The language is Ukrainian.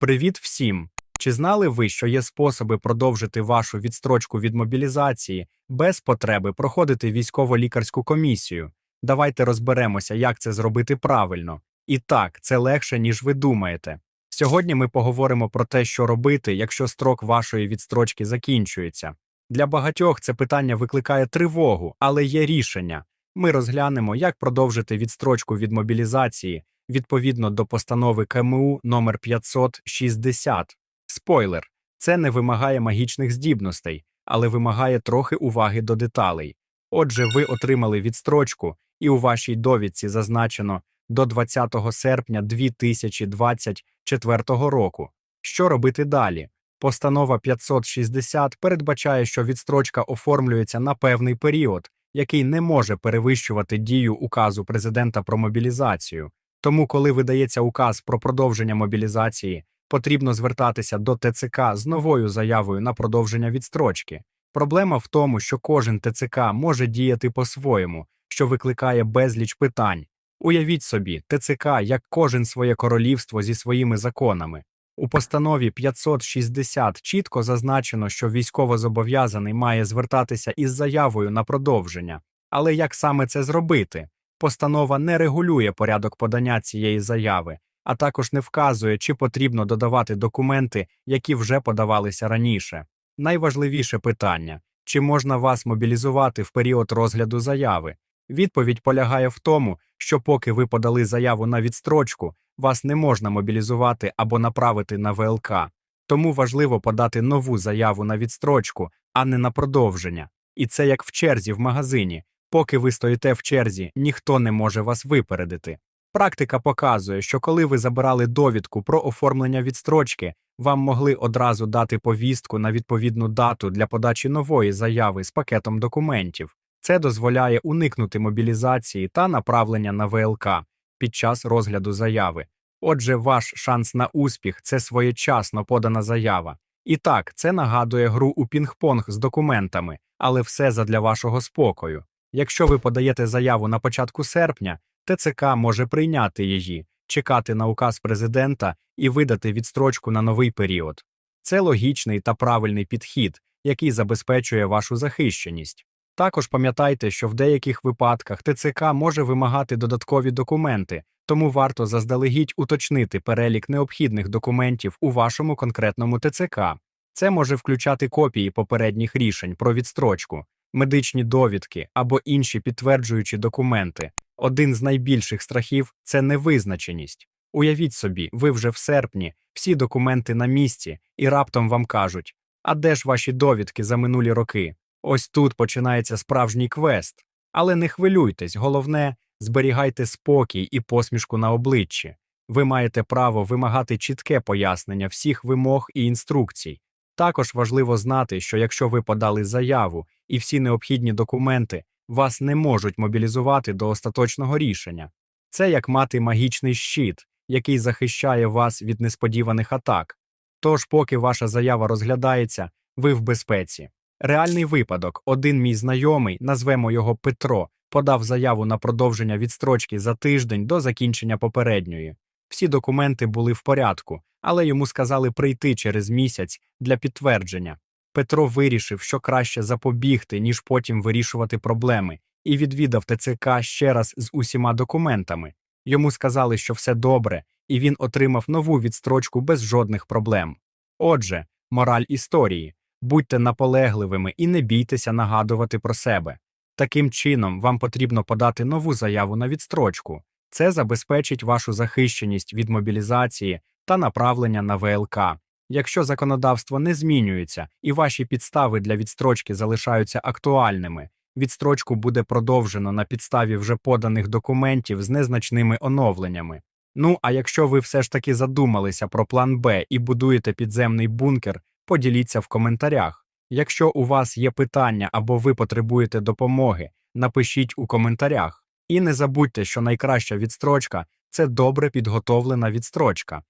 Привіт всім! Чи знали ви, що є способи продовжити вашу відстрочку від мобілізації без потреби проходити військово-лікарську комісію? Давайте розберемося, як це зробити правильно. І так, це легше, ніж ви думаєте. Сьогодні ми поговоримо про те, що робити, якщо строк вашої відстрочки закінчується. Для багатьох це питання викликає тривогу, але є рішення. Ми розглянемо, як продовжити відстрочку від мобілізації відповідно до постанови КМУ номер 560. Спойлер, це не вимагає магічних здібностей, але вимагає трохи уваги до деталей. Отже, ви отримали відстрочку, і у вашій довідці зазначено до 20 серпня 2024 року. Що робити далі? Постанова 560 передбачає, що відстрочка оформлюється на певний період, який не може перевищувати дію указу президента про мобілізацію. Тому, коли видається указ про продовження мобілізації, потрібно звертатися до ТЦК з новою заявою на продовження відстрочки. Проблема в тому, що кожен ТЦК може діяти по-своєму, що викликає безліч питань. Уявіть собі, ТЦК як кожен своє королівство зі своїми законами. У постанові 560 чітко зазначено, що військовозобов'язаний має звертатися із заявою на продовження. Але як саме це зробити? Постанова не регулює порядок подання цієї заяви, а також не вказує, чи потрібно додавати документи, які вже подавалися раніше. Найважливіше питання чи можна вас мобілізувати в період розгляду заяви? Відповідь полягає в тому, що поки ви подали заяву на відстрочку, вас не можна мобілізувати або направити на ВЛК. Тому важливо подати нову заяву на відстрочку, а не на продовження. І це як в черзі в магазині. Поки ви стоїте в черзі, ніхто не може вас випередити. Практика показує, що коли ви забирали довідку про оформлення відстрочки, вам могли одразу дати повістку на відповідну дату для подачі нової заяви з пакетом документів. Це дозволяє уникнути мобілізації та направлення на ВЛК під час розгляду заяви. Отже, ваш шанс на успіх це своєчасно подана заява. І так, це нагадує гру у пінг-понг з документами, але все задля вашого спокою. Якщо ви подаєте заяву на початку серпня, ТЦК може прийняти її, чекати на указ президента і видати відстрочку на новий період. Це логічний та правильний підхід, який забезпечує вашу захищеність. Також пам'ятайте, що в деяких випадках ТЦК може вимагати додаткові документи, тому варто заздалегідь уточнити перелік необхідних документів у вашому конкретному ТЦК. Це може включати копії попередніх рішень про відстрочку, медичні довідки або інші підтверджуючі документи. Один з найбільших страхів це невизначеність. Уявіть собі, ви вже в серпні, всі документи на місці, і раптом вам кажуть: а де ж ваші довідки за минулі роки? Ось тут починається справжній квест. Але не хвилюйтесь, головне, зберігайте спокій і посмішку на обличчі. Ви маєте право вимагати чітке пояснення всіх вимог і інструкцій. Також важливо знати, що якщо ви подали заяву і всі необхідні документи, вас не можуть мобілізувати до остаточного рішення. Це як мати магічний щит, який захищає вас від несподіваних атак. Тож, поки ваша заява розглядається, ви в безпеці. Реальний випадок: один мій знайомий, назвемо його Петро, подав заяву на продовження відстрочки за тиждень до закінчення попередньої. Всі документи були в порядку, але йому сказали прийти через місяць для підтвердження. Петро вирішив, що краще запобігти, ніж потім вирішувати проблеми, і відвідав ТЦК ще раз з усіма документами. Йому сказали, що все добре, і він отримав нову відстрочку без жодних проблем. Отже, мораль історії будьте наполегливими і не бійтеся нагадувати про себе. Таким чином, вам потрібно подати нову заяву на відстрочку. Це забезпечить вашу захищеність від мобілізації та направлення на ВЛК. Якщо законодавство не змінюється і ваші підстави для відстрочки залишаються актуальними, відстрочку буде продовжено на підставі вже поданих документів з незначними оновленнями. Ну а якщо ви все ж таки задумалися про план Б і будуєте підземний бункер, поділіться в коментарях. Якщо у вас є питання або ви потребуєте допомоги, напишіть у коментарях. І не забудьте, що найкраща відстрочка це добре підготовлена відстрочка.